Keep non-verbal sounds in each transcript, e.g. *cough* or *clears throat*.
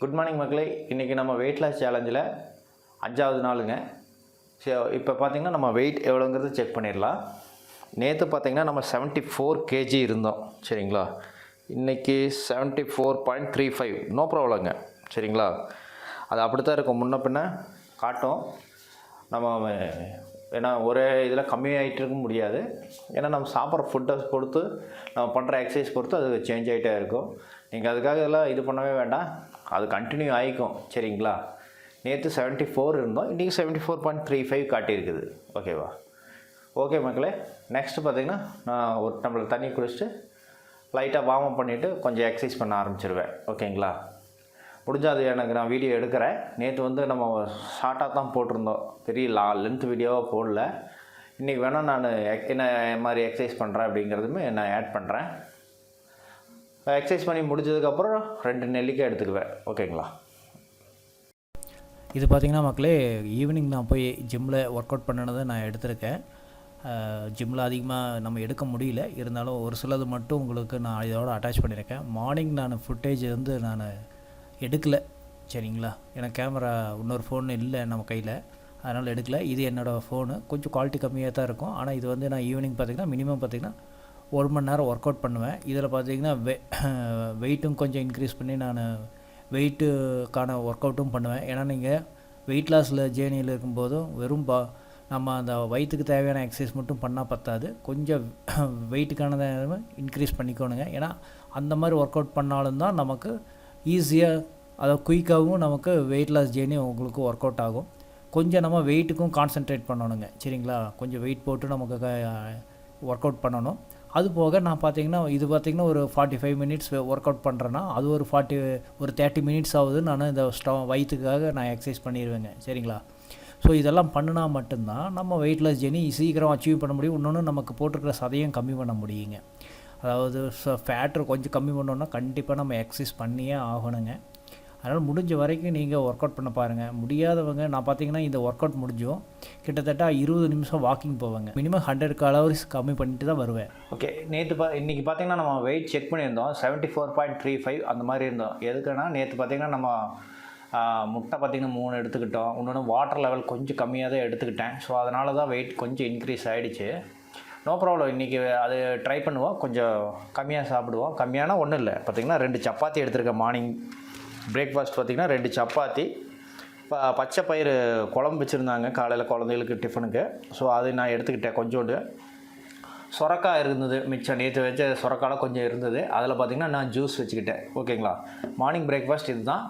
Good morning மக்களே. இன்றைக்கி நம்ம வெயிட் லாஸ் சேலஞ்சில் அஞ்சாவது நாளுங்க. ஸோ இப்போ பார்த்தீங்கன்னா நம்ம வெயிட் எவ்வளோங்கிறது செக் பண்ணிடலாம். நேற்று பார்த்திங்கன்னா நம்ம 74 ஃபோர் கேஜி இருந்தோம். சரிங்களா? இன்றைக்கி 74.35 four point three five no ப்ராப்ளங்க சரிங்களா? அது அப்படி தான் இருக்கும். முன்ன பின்ன காட்டும். நம்ம ஏன்னா ஒரே இதில் கம்மியாகிட்டு இருக்க முடியாது. ஏன்னா நம்ம சாப்பிட்ற ஃபுட்டை பொறுத்து நம்ம பண்ணுற எக்ஸசைஸ் பொறுத்து அது சேஞ்ச் ஆகிட்டே இருக்கும். நீங்கள் அதுக்காக இதெல்லாம் இது பண்ணவே வேண்டாம். அது கண்டினியூ ஆகிக்கும் சரிங்களா? நேற்று 74 ஃபோர் இருந்தோம். இன்றைக்கி 74.35 ஃபோர் பாயிண்ட் த்ரீ ஃபைவ் காட்டியிருக்குது ஓகேவா ஓகே மக்களே நெக்ஸ்ட்டு பார்த்தீங்கன்னா நான் ஒரு டம்ளர் தண்ணி குடிச்சிட்டு லைட்டாக வார்ம் அப் பண்ணிவிட்டு கொஞ்சம் எக்ஸசைஸ் பண்ண ஆரம்பிச்சிருவேன். ஓகேங்களா முடிஞ்சால் அது எனக்கு நான் வீடியோ எடுக்கிறேன். நேற்று வந்து நம்ம ஷார்ட்டாக தான் போட்டிருந்தோம். பெரிய லா லென்த் வீடியோவாக போடல. இன்றைக்கி வேணால் நான் என்ன மாதிரி எக்ஸசைஸ் பண்ணுறேன் அப்படிங்கிறதுமே நான் ஆட் பண்ணுறேன் எக்ஸசைஸ் பண்ணி முடிஞ்சதுக்கப்புறம் ரெண்டு நெல்லிக்காய் எடுத்துக்குவேன். ஓகேங்களா இது பார்த்திங்கன்னா மக்களே ஈவினிங் நான் போய் ஜிம்மில் ஒர்க் அவுட் பண்ணினதை நான் எடுத்திருக்கேன். ஜிம்மில் அதிகமாக நம்ம எடுக்க முடியல. இருந்தாலும் ஒரு சிலது மட்டும் உங்களுக்கு நான் இதோட அட்டாச் பண்ணியிருக்கேன். மார்னிங் நான் ஃபுட்டேஜ் வந்து நான் எடுக்கலை. சரிங்களா? எனக்கு கேமரா இன்னொரு ஃபோன் இல்லை நம்ம கையில். அதனால் எடுக்கலை. இது என்னோடய ஃபோனு கொஞ்சம் குவாலிட்டி கம்மியாக தான் இருக்கும். ஆனால் இது வந்து நான் ஈவினிங் பார்த்திங்கன்னா மினிமம் பார்த்திங்கன்னா ஒரு மணி நேரம் ஒர்க் அவுட் பண்ணுவேன். இதில் பார்த்தீங்கன்னா வெ *clears throat* வெயிட்டும் கொஞ்சம் இன்க்ரீஸ் பண்ணி நான் வெயிட்டுக்கான ஒர்க் அவுட்டும் பண்ணுவேன். ஏன்னா நீங்கள் வெயிட் லாஸில் ஜேர்னியில் இருக்கும்போதும் வெறும் பா நம்ம அந்த வயிற்றுக்கு தேவையான எக்ஸசைஸ் மட்டும் பண்ணால் பத்தாது. கொஞ்சம் *clears throat* வெயிட்டுக்கான இன்க்ரீஸ் பண்ணிக்கோணுங்க. ஏன்னா அந்த மாதிரி ஒர்க் அவுட் பண்ணாலும் தான் நமக்கு ஈஸியாக அதாவது குயிக்காகவும் நமக்கு வெயிட் லாஸ் ஜேர்னி உங்களுக்கு ஒர்க் அவுட் ஆகும். கொஞ்சம் நம்ம வெயிட்டுக்கும் கான்சென்ட்ரேட் பண்ணணுங்க. சரிங்களா? கொஞ்சம் வெயிட் போட்டு நமக்கு ஒர்க் அவுட் பண்ணணும். அது போக நான் பார்த்தீங்கன்னா இது பார்த்திங்கன்னா ஒரு forty five minutes work out பண்ணுறேன்னா அது ஒரு ஃபார்ட்டி ஒரு தேர்ட்டி மினிட்ஸ் ஆகுது நான் இந்த ஸ்டோ வயிற்றுக்காக நான் எக்ஸசைஸ் பண்ணிடுவேங்க சரிங்களா? ஸோ இதெல்லாம் பண்ணினா மட்டும்தான் நம்ம வெயிட் லாஸ் ஜெனி சீக்கிரம் அச்சீவ் பண்ண முடியும். இன்னொன்று நமக்கு போட்டிருக்கிற சதையும் கம்மி பண்ண முடியுங்க. அதாவது ஃபேட்டர் கொஞ்சம் கம்மி பண்ணோன்னா கண்டிப்பாக நம்ம எக்ஸசைஸ் பண்ணியே ஆகணுங்க. அதனால் முடிஞ்ச வரைக்கும் நீங்கள் ஒர்க் அவுட் பண்ண பாருங்கள் முடியாதவங்க நான் பார்த்தீங்கன்னா இந்த ஒர்க் அவுட் முடிஞ்சும். கிட்டத்தட்ட இருபது நிமிஷம் வாக்கிங் போவேங்க. மினிமம் ஹண்ட்ரட் கலோரிஸ் கம்மி பண்ணிட்டு தான் வருவேன். ஓகே நேற்று பா இன்றைக்கி பார்த்தீங்கன்னா நம்ம வெயிட் செக் பண்ணியிருந்தோம். 74.35 ஃபோர் பாயிண்ட் த்ரீ ஃபைவ் அந்த மாதிரி இருந்தோம். எதுக்குன்னா நேற்று பார்த்தீங்கன்னா நம்ம முட்டை பார்த்திங்கன்னா மூணு எடுத்துக்கிட்டோம். இன்னொன்று வாட்டர் லெவல் கொஞ்சம் கம்மியாக தான் எடுத்துக்கிட்டேன். ஸோ அதனால தான் வெயிட் கொஞ்சம் இன்க்ரீஸ் ஆகிடுச்சு நோ ப்ராப்ளம் இன்றைக்கி அது ட்ரை பண்ணுவோம். கொஞ்சம் கம்மியாக சாப்பிடுவோம். கம்மியான ஒன்றும் இல்லை. பார்த்திங்கன்னா ரெண்டு சப்பாத்தி எடுத்திருக்கேன். மார்னிங் பிரேக்ஃபாஸ்ட் பார்த்திங்கன்னா ரெண்டு சப்பாத்தி ப பச்சை பயிறு குழம்பு வச்சுருந்தாங்க. காலையில் குழந்தைகளுக்கு டிஃபனுக்கு ஸோ அதை நான் எடுத்துக்கிட்டேன் கொஞ்சோண்டு. சொரக்காய் இருந்தது மிச்சம். நேற்று வச்ச சொரக்கால கொஞ்சம் இருந்தது. அதில் பார்த்திங்கன்னா நான் ஜூஸ் வச்சுக்கிட்டேன். ஓகேங்களா? மார்னிங் பிரேக்ஃபாஸ்ட் இதுதான்.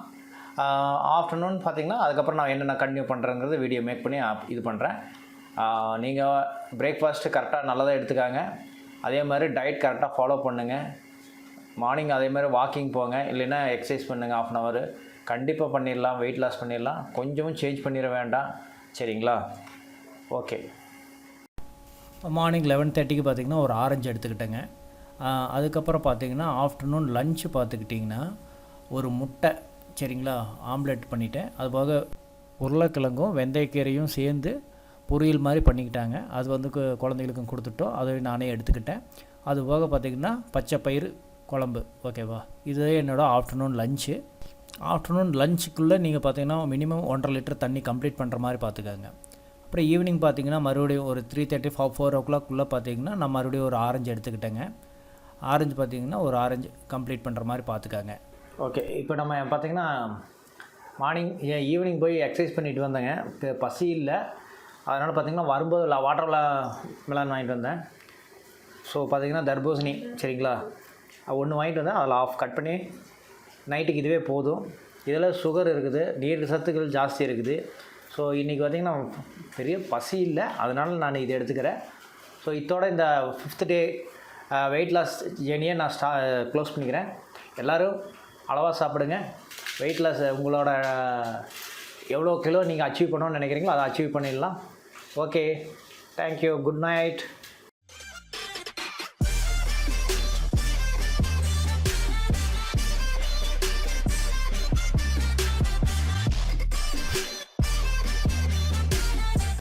ஆஃப்டர்நூன் பார்த்திங்கன்னா அதுக்கப்புறம் நான் என்னென்ன கண்டினியூ பண்ணுறேங்கிறது வீடியோ மேக் பண்ணி இது பண்ணுறேன் நீங்கள் பிரேக்ஃபாஸ்ட்டு கரெக்டாக நல்லதாக எடுத்துக்காங்க. அதே மாதிரி டயட் கரெக்டாக ஃபாலோ பண்ணுங்கள் மார்னிங் அதே மாதிரி வாக்கிங் போங்க. இல்லைன்னா எக்ஸசைஸ் பண்ணுங்கள் ஆஃப் அன் ஹவர் கண்டிப்பாக பண்ணிடலாம் வெயிட் லாஸ் பண்ணிடலாம். கொஞ்சமும் சேஞ்ச் பண்ணிட வேண்டாம். சரிங்களா? ஓகே மார்னிங் லெவன் தேர்ட்டிக்கு பார்த்திங்கன்னா ஒரு ஆரஞ்சு எடுத்துக்கிட்டேங்க. அதுக்கப்புறம் பார்த்தீங்கன்னா ஆஃப்டர்நூன் லஞ்சு பார்த்துக்கிட்டிங்கன்னா ஒரு முட்டை சரிங்களா? ஆம்லெட் பண்ணிட்டேன். அது போக உருளைக்கிழங்கும் வெந்தயக்கீரையும் சேர்ந்து பொரியல் மாதிரி பண்ணிக்கிட்டாங்க. அது வந்து கு- குழந்தைகளுக்கும் கொடுத்துட்டோம். அதை நானே எடுத்துக்கிட்டேன். அது போக பார்த்திங்கன்னா பச்சை பயிறு குழம்பு ஓகேவா இது என்னோடய ஆஃப்டர்நூன் லஞ்சு ஆஃப்டர்நூன் லஞ்சுக்குள்ளே நீங்கள் பார்த்தீங்கன்னா மினிமம் ஒன்றரை லிட்டர் தண்ணி கம்ப்ளீட் பண்ணுற மாதிரி பார்த்துக்கோங்க. அப்புறம் ஈவினிங் பார்த்தீங்கன்னா மறுபடியும் ஒரு த்ரீ தேர்ட்டி ஃபோர் ஃபோர் ஓ கிளாக்குள்ளே பார்த்தீங்கன்னா நான் மறுபடியும் ஒரு ஆரஞ்சு எடுத்துக்கிட்டேங்க. ஆரஞ்சு பார்த்தீங்கன்னா ஒரு ஆரஞ்சு கம்ப்ளீட் பண்ணுற மாதிரி பார்த்துக்கோங்க. ஓகே இப்போ நம்ம பார்த்தீங்கன்னா மார்னிங் ஈவினிங் போய் எக்ஸசைஸ் பண்ணிட்டு வந்தேங்க. இப்போ பசி இல்லை. அதனால் பார்த்திங்கன்னா வரும்போது வாட்டரில் மிலான் வாங்கிட்டு வந்தேன். ஸோ பார்த்தீங்கன்னா தர்பூசணி சரிங்களா? ஒன்று வாங்கிட்டு வந்தேன். அதில் ஆஃப் கட் பண்ணி நைட்டுக்கு இதுவே போதும். இதில் சுகர் இருக்குது நீர் சத்துக்கள் ஜாஸ்தி இருக்குது. ஸோ இன்றைக்கி பார்த்திங்கன்னா பெரிய பசி இல்லை. அதனால் நான் இதை எடுத்துக்கிறேன். ஸோ இதோட இந்த ஃபிஃப்த் டே வெயிட் லாஸ் ஜேர்னியை நான் ஸ்டா க்ளோஸ் பண்ணிக்கிறேன். எல்லோரும் அளவாக சாப்பிடுங்க. வெயிட் லாஸ் உங்களோட எவ்வளோ கிலோ நீங்கள் அச்சீவ் பண்ணணும்னு நினைக்கிறீங்களோ அதை அச்சீவ் பண்ணிடலாம். Okay thank you good night